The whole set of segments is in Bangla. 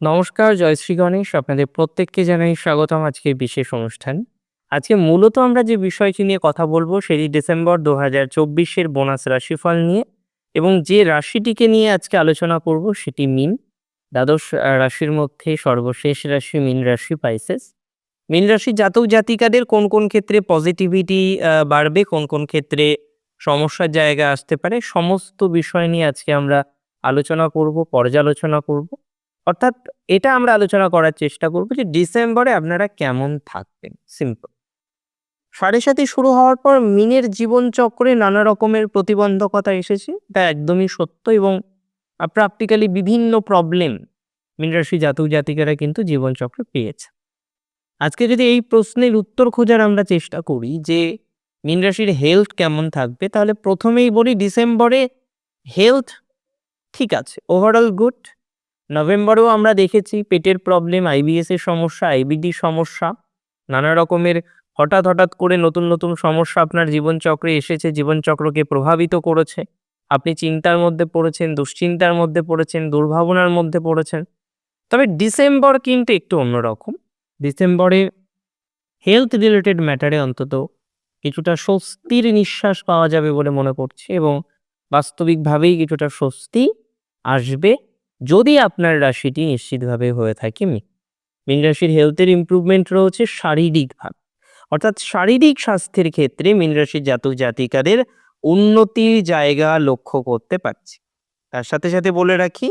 নমস্কার জয়শ্রী গণেশ। আপনাদের প্রত্যেককে জানাই স্বাগতম আজকে বিশেষ অনুষ্ঠান। আজকে মূলত আমরা যে বিষয়টি নিয়ে কথা বলব, সেটি ডিসেম্বর দু হাজার চব্বিশের বোনাস রাশিফল নিয়ে এবং যে রাশিটিকে নিয়ে আজকে আলোচনা করব, সেটি মিন। দ্বাদশ রাশির মধ্যে সর্বশেষ রাশি মিন রাশি পাইসেস। মিন রাশি জাতক জাতিকাদের কোন কোন ক্ষেত্রে পজিটিভিটি বাড়বে, কোন কোন ক্ষেত্রে সমস্যার জায়গা আসতে পারে, সমস্ত বিষয় নিয়ে আজকে আমরা আলোচনা করব, পর্যালোচনা করব। অর্থাৎ এটা আমরা আলোচনা করার চেষ্টা করব যে ডিসেম্বরে আপনারা কেমন থাকবেন। সিম্পল সাড়ে সাথে শুরু হওয়ার পর মিনের জীবন চক্রে নানা রকমের প্রতিবন্ধকতা এসেছে। এটা একদমই সত্য এবং প্র্যাকটিক্যালি বিভিন্ন প্রবলেম মিনরাশি জাতক জাতিকারা কিন্তু জীবনচক্রে পেয়েছে। আজকে যদি এই প্রশ্নের উত্তর খোঁজার আমরা চেষ্টা করি যে মিনরাশির হেলথ কেমন থাকবে, তাহলে প্রথমেই বলি ডিসেম্বরে হেলথ ঠিক আছে ওভারঅল গুড নভেম্বরেও আমরা দেখেছি পেটের প্রবলেম আইবিএস এর সমস্যা আইবিডি সমস্যা, নানা রকমের হঠাৎ হঠাৎ করে নতুন নতুন সমস্যা আপনার জীবনচক্রে এসেছে, জীবনচক্রকে প্রভাবিত করেছে। আপনি চিন্তার মধ্যে পড়েছেন, দুশ্চিন্তার মধ্যে পড়েছেন, দুর্ভাবনার মধ্যে পড়েছেন। তবে ডিসেম্বর কিন্তু একটু অন্যরকম। ডিসেম্বরে হেলথ রিলেটেড ম্যাটারে অন্তত কিছুটা স্বস্তির নিঃশ্বাস পাওয়া যাবে বলে মনে করছি এবং বাস্তবিকভাবেই কিছুটা স্বস্তি আসবে। যদি আপনার রাশিটি নিশ্চিতভাবে হয়ে থাকে মি মীন রাশির হেলথের ইমপ্রুভমেন্ট রয়েছে শারীরিকভাবে অর্থাৎ শারীরিক স্বাস্থ্যের ক্ষেত্রে মীন রাশির জাতক জাতিকাদের উন্নতির জায়গা লক্ষ্য করতে পারছি। তার সাথে সাথে বলে রাখি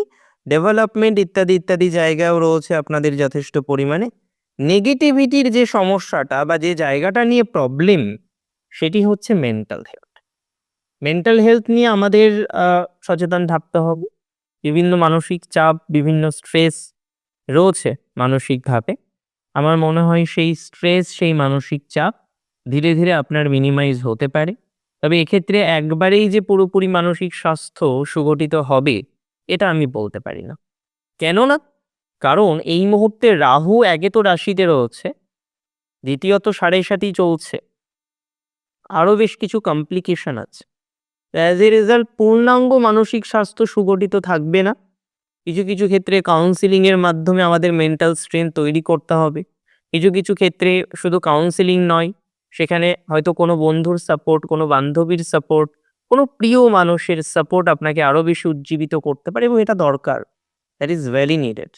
ডেভেলপমেন্ট ইত্যাদি ইত্যাদি জায়গাও রয়েছে আপনাদের যথেষ্ট পরিমাণে। নেগেটিভিটির যে সমস্যাটা বা যে জায়গাটা নিয়ে প্রবলেম সেটি হচ্ছে মেন্টাল হেলথ মেন্টাল হেলথ নিয়ে আমাদের সচেতন থাকতে হবে। বিভিন্ন মানসিক চাপ, বিভিন্ন স্ট্রেস রয়েছে মানসিকভাবে। আমার মনে হয় সেই স্ট্রেস সেই মানসিক চাপ ধীরে ধীরে আপনার মিনিমাইজ হতে পারে। তবে এক্ষেত্রে একবারেই যে পুরোপুরি মানসিক স্বাস্থ্য সুগঠিত হবে, এটা আমি বলতে পারি না। কেননা, কারণ এই মুহূর্তে রাহু একে তো রাশিতে রয়েছে, দ্বিতীয়ত সাড়ে সাতই চলছে। আরও বেশ কিছু কমপ্লিকেশন আছে। অ্যাজ এ রেজাল্ট পূর্ণাঙ্গ মানসিক স্বাস্থ্য সুগঠিত থাকবে না। কিছু কিছু ক্ষেত্রে কাউন্সিলিংয়ের মাধ্যমে আমাদের মেন্টাল স্ট্রেংথ তৈরি করতে হবে। কিছু কিছু ক্ষেত্রে শুধু কাউন্সিলিং নয়, সেখানে হয়তো কোনো বন্ধুর সাপোর্ট কোনো বান্ধবীর সাপোর্ট কোনো প্রিয় মানুষের সাপোর্ট আপনাকে আরও বেশি উজ্জীবিত করতে পারে এবং এটা দরকার। দ্যাট ইজ ভ্যালি নিডেড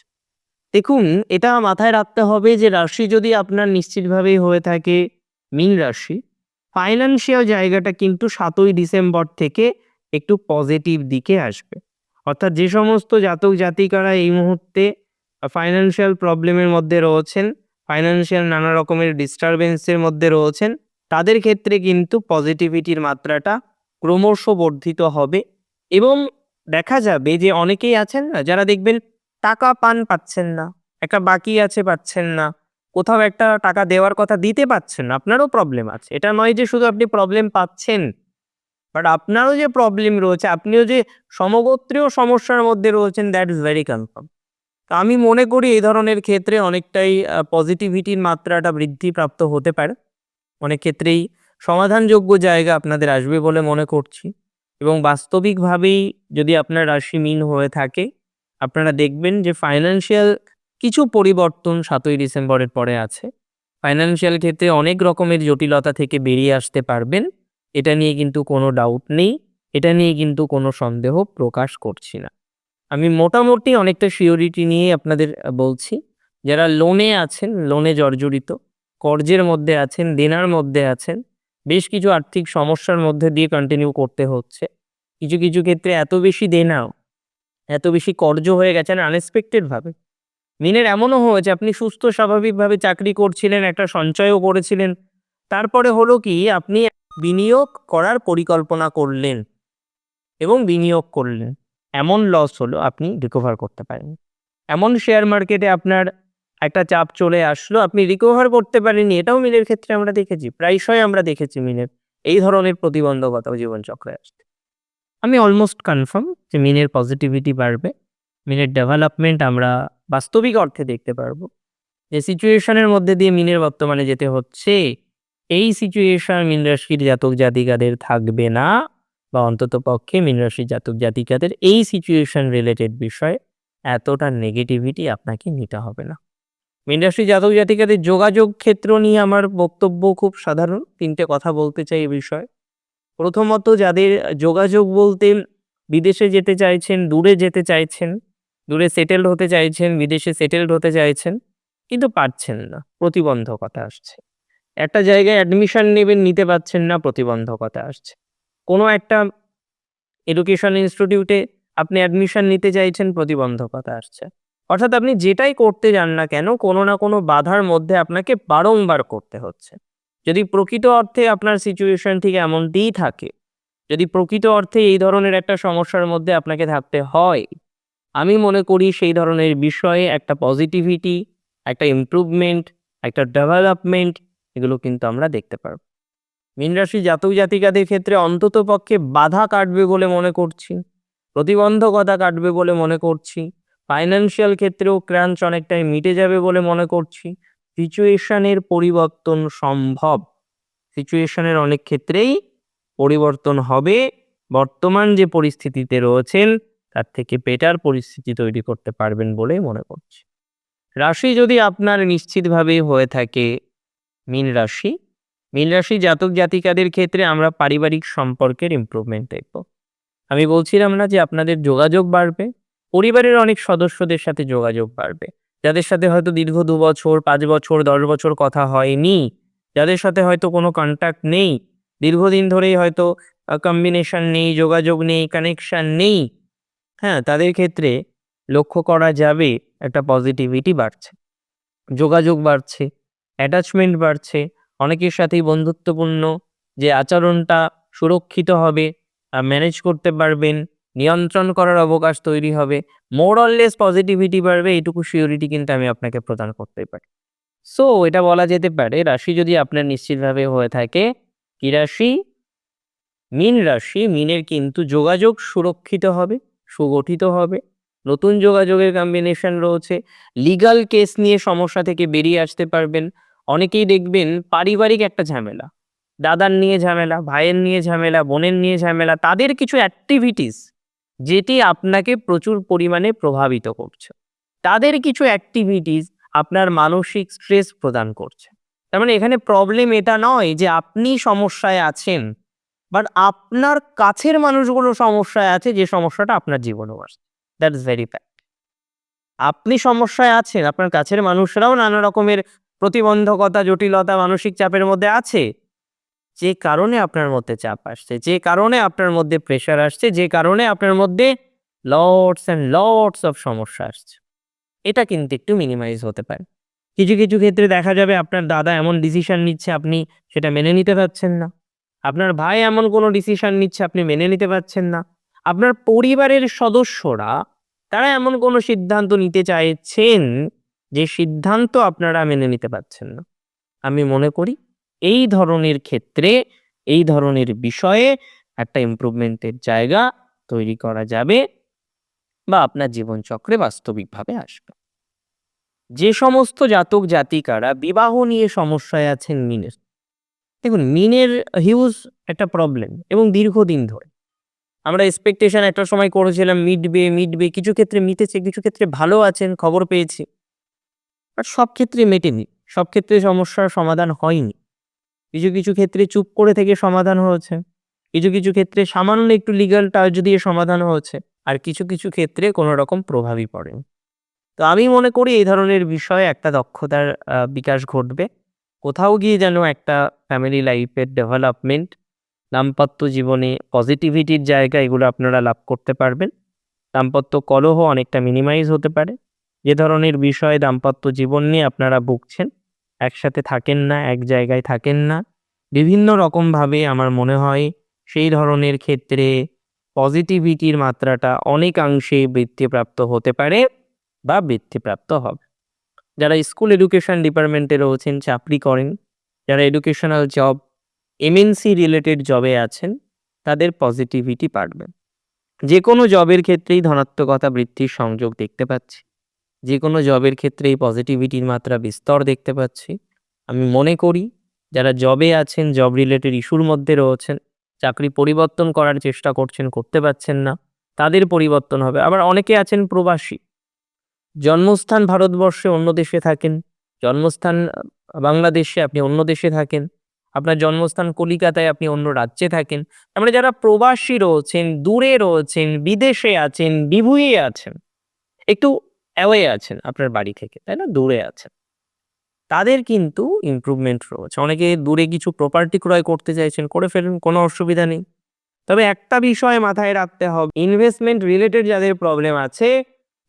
দেখুন, এটা মাথায় রাখতে হবে যে রাশি যদি আপনার নিশ্চিতভাবেই হয়ে থাকে, মীন রাশি ফাইন্যান্সিয়াল জায়গাটা কিন্তু সাতই ডিসেম্বর থেকে একটু পজিটিভ দিকে আসবে। অর্থাৎ যে সমস্ত জাতক জাতিকারা এই মুহূর্তে ফাইন্যান্সিয়াল প্রবলেমের মধ্যে রয়েছেন ফাইন্যান্সিয়াল নানা রকমের ডিস্টারবেন্সের মধ্যে রয়েছেন, তাদের ক্ষেত্রে কিন্তু পজিটিভিটির মাত্রাটা ক্রমশ বর্ধিত হবে এবং দেখা যাবে যে অনেকেই আছেন না, যারা দেখবেন টাকা পান পাচ্ছেন না, একটা বাকি আছে পাচ্ছেন না। কোথাও একটা টাকা দেওয়ার কথা দিতে পাচ্ছেন না, আপনারও প্রবলেম আছে। এটা নয় যে শুধু আপনি প্রবলেম পাচ্ছেন বাট আপনারও যে প্রবলেম রয়েছে, আপনিও যে সমগোত্রীয় সমস্যার মধ্যে রয়েছেন দ্যাট ইজ ভেরি কনফার্ম তো আমি মনে করি এই ধরনের ক্ষেত্রে অনেকটাই পজিটিভিটির মাত্রাটা বৃদ্ধিপ্রাপ্ত হতে পারে। অনেক ক্ষেত্রেই সমাধানযোগ্য জায়গা আপনাদের আসবে বলে মনে করছি। এবং বাস্তবিকভাবেই যদি আপনার রাশি মিন হয়ে থাকে, আপনারা দেখবেন যে ফাইন্যান্সিয়াল কিছু পরিবর্তন সাতই ডিসেম্বরের পরে আছে। ফাইন্যান্সিয়াল ক্ষেত্রে অনেক রকমের জটিলতা থেকে বেরিয়ে আসতে পারবেন। এটা নিয়ে কিন্তু কোনো ডাউট নেই। এটা নিয়ে কিন্তু কোনো সন্দেহ প্রকাশ করছি না। আমি মোটামুটি অনেকটা সিওরিটি নিয়ে আপনাদের বলছি। যারা লোনে আছেন লোনে জর্জরিত, কর্জের মধ্যে আছেন, দেনার মধ্যে আছেন, বেশ কিছু আর্থিক সমস্যার মধ্যে দিয়ে কন্টিনিউ করতে হচ্ছে। কিছু কিছু ক্ষেত্রে এত বেশি দেনাও, এত বেশি কর্জ হয়ে গেছেন আনএক্সপেক্টেডভাবে মিনের এমনও হয়েছে, আপনি সুস্থ, স্বাভাবিকভাবে চাকরি করছিলেন, একটা সঞ্চয়ও করেছিলেন। তারপরে হলো কি, আপনি বিনিয়োগ করার পরিকল্পনা করলেন এবং বিনিয়োগ করলেন। এমন লস হলো আপনি রিকভার করতে পারেন এমন শেয়ার মার্কেটে আপনার একটা চাপ চলে আসলো, আপনি রিকভার করতে পারেননি। এটাও মিনের ক্ষেত্রে আমরা দেখেছি, প্রায়শই আমরা দেখেছি মিনের এই ধরনের প্রতিবন্ধকতা জীবনচক্রে আসতে আমি অলমোস্ট কনফার্ম যে মিনের পজিটিভিটি বাড়বে। মিনের ডেভেলপমেন্ট আমরা বাস্তবিক অর্থে দেখতে পারব। যে সিচুয়েশনের মধ্যে দিয়ে মিনের বর্তমানে যেতে হচ্ছে, এই সিচুয়েশন মিন রাশির জাতক জাতিকাদের থাকবে না বা অন্তত পক্ষে মিন রাশির জাতক জাতিকাদের এই সিচুয়েশন রিলেটেড বিষয়ে এতটা নেগেটিভিটি আপনাকে নিতে হবে না। ইন্ডাস্ট্রি জাতক জাতিকাদের যোগাযোগ ক্ষেত্র নিয়ে আমার বক্তব্য খুব সাধারণ। তিনটে কথা বলতে চাই এই বিষয়ে। প্রথমত, যাদের যোগাযোগ বলতে বিদেশে যেতে চাইছেন, দূরে যেতে চাইছেন দূরে সেটেলড হতে চাইছেন, বিদেশে সেটেলড হতে চাইছেন, কিন্তু পারছেন না। প্রতিবন্ধকতা আসছে। একটা জায়গায় অ্যাডমিশন নেবেন, নিতে পারছেন না, প্রতিবন্ধকতা আসছে। কোনো একটা এডুকেশন ইনস্টিটিউটে আপনি অ্যাডমিশন নিতে চাইছেন, প্রতিবন্ধকতা আসছে। অর্থাৎ আপনি যেটাই করতে যান না কেন, কোনো না কোনো বাধার মধ্যে আপনাকে বারংবার করতে হচ্ছে। যদি প্রকৃত অর্থে আপনার সিচুয়েশন ঠিক এমনটিই থাকে, যদি প্রকৃত অর্থে এই ধরনের একটা সমস্যার মধ্যে আপনাকে থাকতে হয় আমি মনে করি সেই ধরনের বিষয়ে একটা পজিটিভিটি একটা ইমপ্রুভমেন্ট একটা ডেভেলপমেন্ট এগুলো কিন্তু আমরা দেখতে পারব। রাশি জাতক জাতিকাদের ক্ষেত্রে অন্তত পক্ষে বাধা কাটবে বলে মনে করছি, প্রতিবন্ধকতা কাটবে বলে মনে করছি ফাইন্যান্সিয়াল ক্ষেত্রেও ক্রাঞ্চ অনেকটাই মিটে যাবে বলে মনে করছি সিচুয়েশনের পরিবর্তন সম্ভব। সিচুয়েশনের অনেক ক্ষেত্রেই পরিবর্তন হবে, বর্তমান যে পরিস্থিতিতে রয়েছেন তার থেকে বেটার পরিস্থিতি তৈরি করতে পারবেন বলে মনে করছি। রাশি যদি আপনার নিশ্চিতভাবে হয়ে থাকে মীন রাশি মীন রাশি জাতক জাতিকাদের ক্ষেত্রে আমরা পারিবারিক সম্পর্কের ইমপ্রুভমেন্ট দেখব। আমি বলছিলাম না যে আপনাদের যোগাযোগ বাড়বে, পরিবারের অনেক সদস্যদের সাথে যোগাযোগ বাড়বে। যাদের সাথে হয়তো দীর্ঘ দু বছর, পাঁচ বছর, দশ বছর কথা হয়নি, যাদের সাথে হয়তো কোনো কন্ট্যাক্ট নেই, দীর্ঘদিন ধরেই হয়তো কম্বিনেশন নেই, যোগাযোগ নেই কানেকশন নেই হ্যাঁ তাদের ক্ষেত্রে লক্ষ্য করা যাবে একটা পজিটিভিটি বাড়ছে। যোগাযোগ বাড়ছে অ্যাটাচমেন্ট বাড়ছে, অনেকের সাথেই বন্ধুত্বপূর্ণ, যে আচরণটা সুরক্ষিত হবে ম্যানেজ করতে পারবেন, নিয়ন্ত্রণ করার অবকাশ তৈরি হবে মোরললেস পজিটিভিটি বাড়বে, এইটুকু সিওরিটি কিন্তু আমি আপনাকে প্রদান করতে পারি। সো এটা বলা যেতে পারে, রাশি যদি আপনার নিশ্চিতভাবে হয়ে থাকে, কি রাশি? মিন রাশি, মিনের কিন্তু যোগাযোগ সুরক্ষিত হবে। সুগঠিত হবে। নতুন যোগাযোগের কম্বিনেশন রয়েছে। লিগাল কেস নিয়ে সমস্যা থেকে বেরিয়ে আসতে পারবেন। অনেকেই দেখবেন পারিবারিক একটা ঝামেলা। দাদার নিয়ে ঝামেলা, ভাইয়ের নিয়ে ঝামেলা, বোনের নিয়ে ঝামেলা, তাদের কিছু অ্যাক্টিভিটিস যেটি আপনাকে প্রচুর পরিমাণে প্রভাবিত করছে। তাদের কিছু অ্যাক্টিভিটিস আপনার মানসিক স্ট্রেস প্রদান করছে। তার মানে এখানে প্রবলেম এটা নয় যে আপনি সমস্যায় আছেন। বাট আপনার কাছের মানুষগুলো সমস্যায় আছে যে সমস্যাটা আপনার জীবনেও আসছে। দ্যাট ইজ ভেরি ফ্যাক্ট আপনি সমস্যায় আছেন, আপনার কাছের মানুষরাও নানা রকমের প্রতিবন্ধকতা, জটিলতা, মানসিক চাপের মধ্যে আছে। যে কারণে আপনার মধ্যে চাপ আসছে, যে কারণে আপনার মধ্যে প্রেশার আসছে, যে কারণে আপনার মধ্যে লটস অ্যান্ড লটস অফ সমস্যা আসছে। এটা কিন্তু একটু মিনিমাইজ হতে পারে। কিছু কিছু ক্ষেত্রে দেখা যাবে আপনার দাদা এমন ডিসিশন নিচ্ছে, আপনি সেটা মেনে নিতে পারছেন না। আপনার ভাই এমন কোনো ডিসিশন নিচ্ছে আপনি মেনে নিতে পারছেন না। আপনার পরিবারের সদস্যরা, তারা এমন কোনো সিদ্ধান্ত নিতে চাইছেন যে সিদ্ধান্ত আপনারা মেনে নিতে পারছেন না। আমি মনে করি এই ধরনের ক্ষেত্রে, এই ধরনের বিষয়ে একটা ইমপ্রুভমেন্টের জায়গা তৈরি করা যাবে বা আপনার জীবনচক্রে বাস্তবিকভাবে আসবে। যে সমস্ত জাতক জাতিকারা বিবাহ নিয়ে সমস্যায় আছেন মিনের দেখুন, মিনের হিউজ একটা প্রবলেম এবং দীর্ঘদিন ধরে। আমরা এক্সপেকটেশন একটা সময় করেছিলাম, মিটবে মিটবে, কিছু ক্ষেত্রে মিটেছে, কিছু ক্ষেত্রে ভালো আছেন, খবর পেয়েছি। বাট সব ক্ষেত্রে মেটেনি, সব ক্ষেত্রে সমস্যার সমাধান হয়নি। কিছু কিছু ক্ষেত্রে চুপ করে থেকে সমাধান হয়েছে। কিছু কিছু ক্ষেত্রে সামান্য একটু লিগাল টাচ দিয়ে সমাধান হয়েছে, আর কিছু কিছু ক্ষেত্রে কোনো রকম প্রভাবই পড়েনি। তো আমি মনে করি এই ধরনের বিষয়ে একটা দক্ষতার বিকাশ ঘটবে। কোথাও গিয়ে যেন একটা ফ্যামিলি লাইফের ডেভেলপমেন্ট দাম্পত্য জীবনে পজিটিভিটির জায়গা এগুলো আপনারা লাভ করতে পারবেন। দাম্পত্য কলহ অনেকটা মিনিমাইজ হতে পারে। যে ধরনের বিষয়ে দাম্পত্য জীবন নিয়ে আপনারা ভুগছেন, একসাথে থাকেন না, এক জায়গায় থাকেন না, বিভিন্ন রকমভাবে আমার মনে হয় সেই ধরনের ক্ষেত্রে পজিটিভিটির মাত্রাটা অনেকাংশে বৃত্তিপ্রাপ্ত হতে পারে বা বৃত্তিপ্রাপ্ত হবে। যারা স্কুল এডুকেশন ডিপার্টমেন্টে রয়েছেন চাকরি করেন, যারা এডুকেশনাল জব এমএনসি রিলেটেড জবে আছেন, তাদের পজিটিভিটি বাড়বে। যে কোনো জবের ক্ষেত্রেই ধনাত্মকতা বৃদ্ধির সংযোগ দেখতে পাচ্ছি। যে কোনো জবের ক্ষেত্রেই পজিটিভিটির মাত্রা বিস্তর দেখতে পাচ্ছি। আমি মনে করি, যারা জবে আছেন জব রিলেটেড ইস্যুর মধ্যে রয়েছেন, চাকরি পরিবর্তন করার চেষ্টা করছেন, করতে পারছেন না, তাদের পরিবর্তন হবে। আবার অনেকে আছেন প্রবাসী জন্মস্থান ভারতবর্ষে অন্য দেশে থাকেন, জন্মস্থান বাংলাদেশে আপনি অন্য দেশে থাকেন, আপনার জন্মস্থান কলিকাতায় আপনি অন্য রাজ্যে থাকেন, তার মানে যারা প্রবাসী রয়েছেন, দূরে রয়েছেন, বিদেশে আছেন, বিভুয়ে আছেন, একটু অ্যাওয়ে আছেন আপনার বাড়ি থেকে, তাই না? দূরে আছেন। তাদের কিন্তু ইমপ্রুভমেন্ট রয়েছে। অনেকে দূরে কিছু প্রপার্টি ক্রয় করতে চাইছেন, করে ফেলুন, কোনো অসুবিধা নেই। তবে একটা বিষয় মাথায় রাখতে হবে ইনভেস্টমেন্ট রিলেটেড যাদের প্রবলেম আছে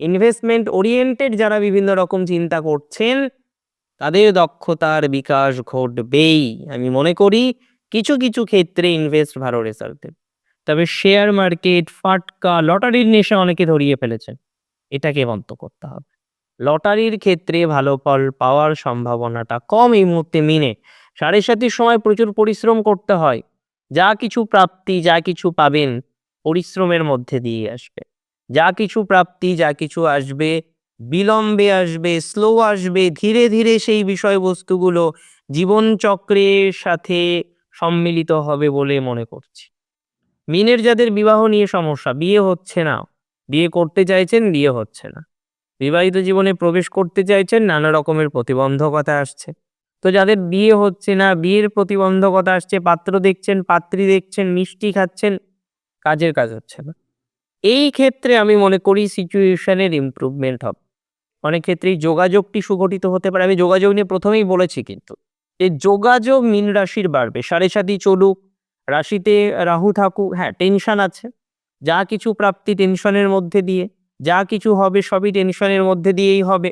ইনভেস্টমেন্ট ওরিয়েন্টেড যারা বিভিন্ন রকম চিন্তা করছেন, তাদের দক্ষতার বিকাশ ঘটবেই। আমি মনে করি কিছু কিছু ক্ষেত্রে ইনভেস্ট ভালো রেজাল্ট দেবে। তবে শেয়ার মার্কেট ফাটকা লটারির নেশা অনেকে ধরিয়ে ফেলেছেন। এটাকে বন্ধ করতে হবে। লটারির ক্ষেত্রে ভালো ফল পাওয়ার সম্ভাবনাটা কম এই মুহূর্তে মিনে সাড়ে সাতির সময় প্রচুর পরিশ্রম করতে হয়। যা কিছু প্রাপ্তি, যা কিছু পাবেন, পরিশ্রমের মধ্যে দিয়ে আসবে। যা কিছু প্রাপ্তি, যা কিছু আসবে, বিলম্বে আসবে স্লো আসবে, ধীরে ধীরে সেই বিষয়বস্তুগুলো জীবনচক্রের সাথে সম্মিলিত হবে বলে মনে করছি। মিনের যাদের বিবাহ নিয়ে সমস্যা, বিয়ে হচ্ছে না। বিয়ে করতে চাইছেন, বিয়ে হচ্ছে না। বিবাহিত জীবনে প্রবেশ করতে চাইছেন, নানা রকমের প্রতিবন্ধকতা আসছে। তো যাদের বিয়ে হচ্ছে না, বিয়ের প্রতিবন্ধকতা আসছে, পাত্র দেখছেন, পাত্রী দেখছেন, মিষ্টি খাচ্ছেন, কাজের কাজ হচ্ছে না। এই ক্ষেত্রে আমি মনে করি সিচুয়েশনের ইমপ্রুভমেন্ট হবে। অনেক ক্ষেত্রেই যোগাযোগটি সুগঠিত হতে পারে। আমি যোগাযোগ নিয়ে প্রথমেই বলেছি কিন্তু, যে যোগাযোগ মীন রাশির বাড়বে। সাড়ে সাতই চলুক, রাশিতে রাহু থাকুক হ্যাঁ টেনশন আছে। যা কিছু প্রাপ্তি টেনশনের মধ্যে দিয়ে, যা কিছু হবে সবই টেনশনের মধ্যে দিয়েই হবে।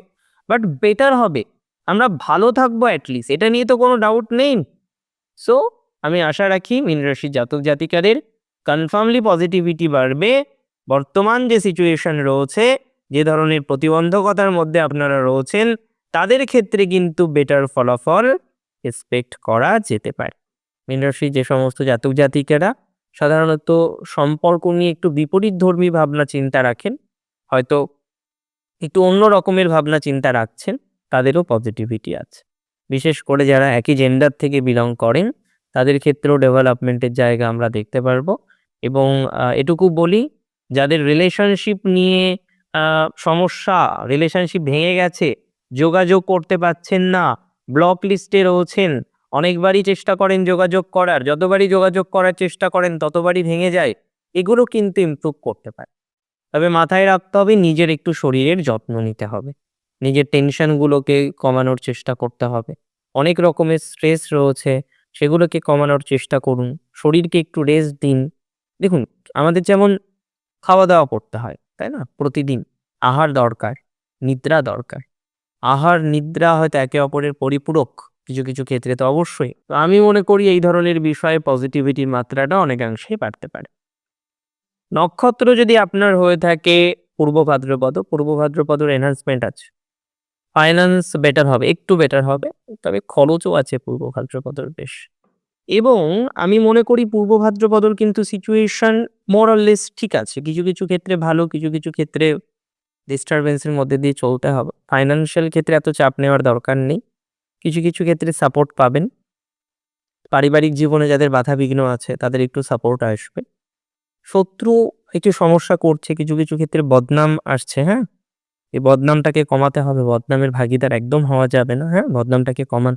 বাট বেটার হবে। আমরা ভালো থাকব অ্যাটলিস্ট এটা নিয়ে তো কোনো ডাউট নেই। সো আমি আশা রাখি মীন রাশির জাতক জাতিকাদের কনফার্মলি পজিটিভিটি বাড়বে। বর্তমান যে সিচুয়েশন রয়েছে, যে ধরনের প্রতিবন্ধকতার মধ্যে আপনারা রয়েছেন, তাদের ক্ষেত্রে কিন্তু বেটার ফলাফল এক্সপেক্ট করা যেতে পারে। মীন রাশির যে সমস্ত জাতক জাতিকারা, সাধারণত সম্পর্ক নিয়ে একটু বিপরীত ধর্মী ভাবনা চিন্তা রাখেন, হয়তো একটু অন্য রকমের ভাবনা চিন্তা রাখছেন, তাদেরও পজিটিভিটি আছে। বিশেষ করে যারা একই জেন্ডার থেকে বিলং করেন, তাদের ক্ষেত্রেও ডেভেলপমেন্টের জায়গা আমরা দেখতে পারব এবং এটুকু বলি যাদের রিলেশনশিপ নিয়ে সমস্যা রিলেশনশিপ ভেঙে গেছে, যোগাযোগ করতে পারছেন না ব্লক লিস্টে রয়েছেন, অনেকবারই চেষ্টা করেন যোগাযোগ করার, যতবারই যোগাযোগ করার চেষ্টা করেন, ততবারই ভেঙে যায়, এগুলো কিন্তু ইমপ্রুভ করতে পারে। তবে মাথায় রাখতে হবে, নিজের একটু শরীরের যত্ন নিতে হবে, নিজের টেনশনগুলোকে কমানোর চেষ্টা করতে হবে। অনেক রকমের স্ট্রেস রয়েছে, সেগুলোকে কমানোর চেষ্টা করুন, শরীরকে একটু রেস্ট দিন। দেখুন, আমাদের যেমন খাওয়া দাওয়া করতে হয়, তাই না? প্রতিদিন আহার দরকার, নিদ্রা দরকার। আহার, নিদ্রা হয়তো একে অপরের পরিপূরক কিছু কিছু ক্ষেত্রে তো অবশ্যই। তো আমি মনে করি এই ধরনের বিষয়ে পজিটিভিটির মাত্রাটা অনেকাংশেই বাড়তে পারে। নক্ষত্র যদি আপনার হয়ে থাকে পূর্ব ভাদ্রপদ, পূর্ব ভাদ্রপদর এনহান্সমেন্ট আছে। ফাইন্যান্স বেটার হবে, একটু বেটার হবে, তবে খরচও আছে পূর্ব ভাদ্রপদর বেশ। এবং আমি মনে করি পূর্ব ভাদ্রপদর কিন্তু সিচুয়েশন মোরাললেস ঠিক আছে। কিছু কিছু ক্ষেত্রে ভালো, কিছু কিছু ক্ষেত্রে ডিস্টারবেন্সের মধ্যে দিয়ে চলতে হবে। ফাইন্যান্সিয়াল ক্ষেত্রে এত চাপ নেওয়ার দরকার নেই। কিছু কিছু ক্ষেত্রে সাপোর্ট পাবেন। পারিবারিক জীবনে যাদের বাধা বিঘ্ন আছে, তাদের একটু সাপোর্ট আসবে। শত্রু একটু সমস্যা করছে, কিছু কিছু ক্ষেত্রে বদনাম আসছে হ্যাঁ? এই বদনামটাকে কমাতে হবে। বদনামের ভাগিদার একদম হওয়া যাবে না হ্যাঁ? বদনামটাকে কমান।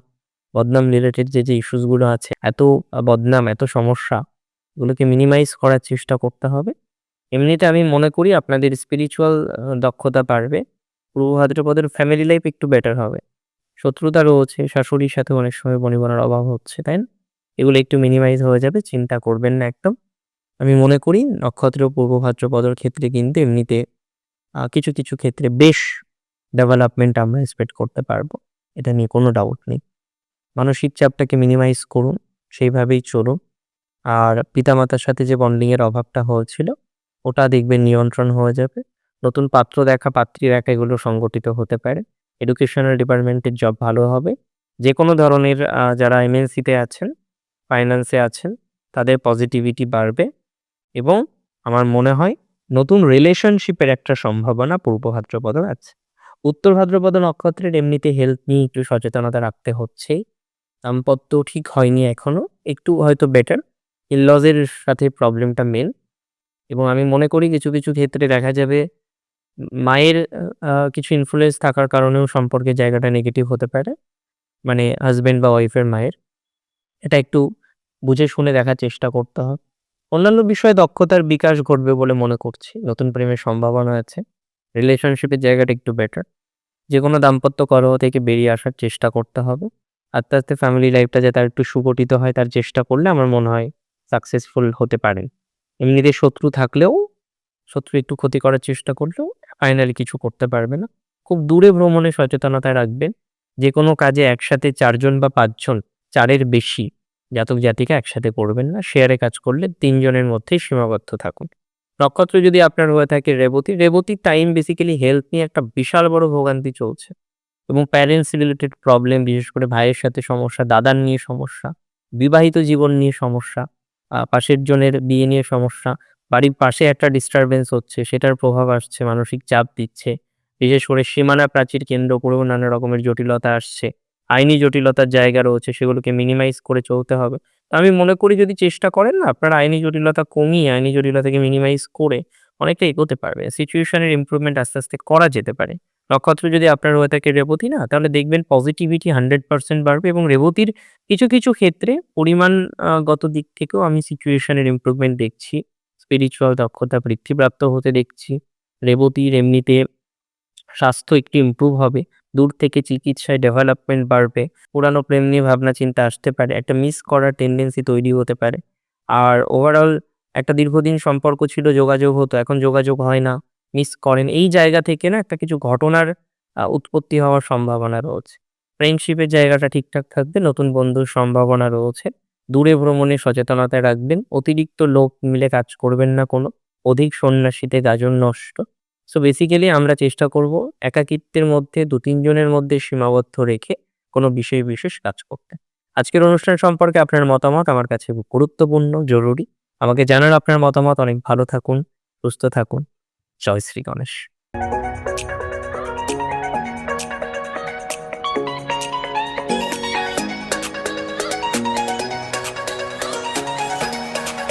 বদনাম রিলেটেড যে যে ইস্যুসগুলো আছে, এত বদনাম, এত সমস্যা, এগুলোকে মিনিমাইজ করার চেষ্টা করতে হবে। এমনিতে আমি মনে করি আপনাদের স্পিরিচুয়াল দক্ষতা বাড়বে, পূর্ব ভাদ্রপদের ফ্যামিলি লাইফ একটু বেটার হবে। শত্রুতা রয়েছে, শাশুড়ির সাথে অনেক সময় বনিবনার অভাব হচ্ছে, তাই না? এগুলো একটু মিনিমাইজ হয়ে যাবে, চিন্তা করবেন না একদম। আমি মনে করি নক্ষত্র, পূর্ব ভাদ্রপদর ক্ষেত্রে কিন্তু এমনিতে কিছু কিছু ক্ষেত্রে বেশ ডেভেলপমেন্ট আমরা এক্সপেক্ট করতে পারব। এটা নিয়ে কোনো ডাউট নেই। মানসিক চাপটাকে মিনিমাইজ করুন, সেইভাবেই চলুন। আর পিতামাতার সাথে যে বন্ডিংয়ের অভাবটা হয়েছিল, ওটা দেখবেন নিয়ন্ত্রণ হয়ে যাবে। নতুন পাত্র দেখা, পাত্রী দেখা, এগুলো সংগঠিত হতে পারে। এডুকেশনাল ডিপার্টমেন্টের জব ভালো হবে। যে কোনো ধরনের যারা এমএনসিতে আছেন ফাইন্যান্সে আছেন, তাদের পজিটিভিটি বাড়বে। এবং আমার মনে হয়, নতুন রিলেশনশিপের একটা সম্ভাবনা পূর্ব ভাদ্রপদ আছে। উত্তর ভাদ্রপদ নক্ষত্রের এমনিতে হেলথ নিয়ে একটু সচেতনতা রাখতে হচ্ছেই। দাম্পত্য ঠিক হয়নি এখনও একটু হয়তো বেটার ইনলজের সাথে প্রবলেমটা মেন এবং আমি মনে করি কিছু কিছু ক্ষেত্রে দেখা যাবে মায়ের কিছু ইনফ্লুয়েন্স থাকার কারণেও সম্পর্কে জায়গাটা নেগেটিভ হতে পারে। মানে হাসব্যান্ড বা ওয়াইফের মায়ের। এটা একটু বুঝে শুনে দেখার চেষ্টা করতে হবে। অন্যান্য বিষয়ে দক্ষতার বিকাশ ঘটবে বলে মনে করছি। নতুন প্রেমের সম্ভাবনা আছে। রিলেশনশিপের জায়গাটা একটু বেটার। যে কোনো দাম্পত্য কলহ থেকে বেরিয়ে আসার চেষ্টা করতে হবে। আস্তে, আস্তে ফ্যামিলি লাইফটা যাতে আরেকটু সুগঠিত হয় তার চেষ্টা করলে আমার মনে হয় সাকসেসফুল হতে পারেন। এমনিতে শত্রু থাকলেও শত্রু একটু ক্ষতি করার চেষ্টা করলেও ফাইনালি কিছু করতে পারবে না। খুব দূরে ভ্রমণে সচেতনতা রাখবেন। যে কোনো কাজে একসাথে চারজন বা পাঁচজন চারের বেশি জাতক জাতিকা একসাথে করবেন না। শেয়ারে কাজ করলে তিনজনের মধ্যেই সীমাবদ্ধ থাকুন। নক্ষত্র যদি আপনার হয়ে থাকে রেবতী, রেবতীর টাইম বেসিক্যালি হেলথ নিয়ে একটা বিশাল বড় ভোগান্তি চলছে এবং প্যারেন্টস রিলেটেড প্রবলেম বিশেষ করে ভাইয়ের সাথে সমস্যা, দাদার নিয়ে সমস্যা, বিবাহিত জীবন নিয়ে সমস্যা, পাশের জনের বিয়ে নিয়ে সমস্যা, বাড়ির পাশে একটা ডিস্টারবেন্স হচ্ছে সেটার প্রভাব আসছে, মানসিক চাপ দিচ্ছে। বিশেষ করে সীমানা প্রাচীর কেন্দ্র করেও নানা রকমের জটিলতা আসছে। আইনি জটিলতার জায়গা রয়েছে সেগুলোকে মিনিমাইজ করে চলতে হবে। তো আমি মনে করি যদি চেষ্টা করেন না আপনারা আইনি জটিলতা কমিয়ে আইনি জটিলতাকে মিনিমাইজ করে অনেকটা এগোতে পারবে সিচুয়েশনের ইমপ্রুভমেন্ট আস্তে, আস্তে করা যেতে পারে। নক্ষত্র যদি আপনার হয়ে থাকে রেবতী না তাহলে দেখবেন পজিটিভিটি 100% বাড়বে এবং রেবতীর কিছু, কিছু ক্ষেত্রে পরিমাণ আ গত দিক থেকেও আমি সিচুয়েশনের ইমপ্রুভমেন্ট দেখছি। স্পিরিচুয়াল দক্ষতা বৃদ্ধিপ্রাপ্ত হতে দেখছি। রেবতীর এমনিতে স্বাস্থ্য একটু ইমপ্রুভ হবে। দূর থেকে চিকিৎসায় ডেভেলপমেন্ট বাড়বে। পুরানো প্রেম নিয়ে ভাবনা চিন্তা আসতে পারে। একটা মিস করার টেন্ডেন্সি তৈরি হতে পারে। আর ওভারঅল একটা দীর্ঘদিন সম্পর্ক ছিল, যোগাযোগ হতো, এখন যোগাযোগ হয় না, মিস করেন। এই জায়গা থেকে না একটা কিছু ঘটনার উৎপত্তি হওয়ার সম্ভাবনা রয়েছে। ফ্রেন্ডশিপের জায়গাটা ঠিকঠাক থাকবে, নতুন বন্ধুর সম্ভাবনা রয়েছে। দূরে ভ্রমণে সচেতনতা রাখবেন। অতিরিক্ত লোক মিলে কাজ করবেন না কোনো। অধিক সন্ন্যাসীতে গাজন নষ্ট। সো বেসিক্যালি আমরা চেষ্টা করব একাকিত্বের মধ্যে দু তিনজনের মধ্যে সীমাবদ্ধ রেখে কোনো বিষয় বিশেষ কাজ করতে। আজকের অনুষ্ঠান সম্পর্কে আপনার মতামত আমার কাছে গুরুত্বপূর্ণ, জরুরি। আমাকে জানার আপনার মতামত। অনেক ভালো থাকুন, সুস্থ থাকুন। জয় শ্রী গণেশ।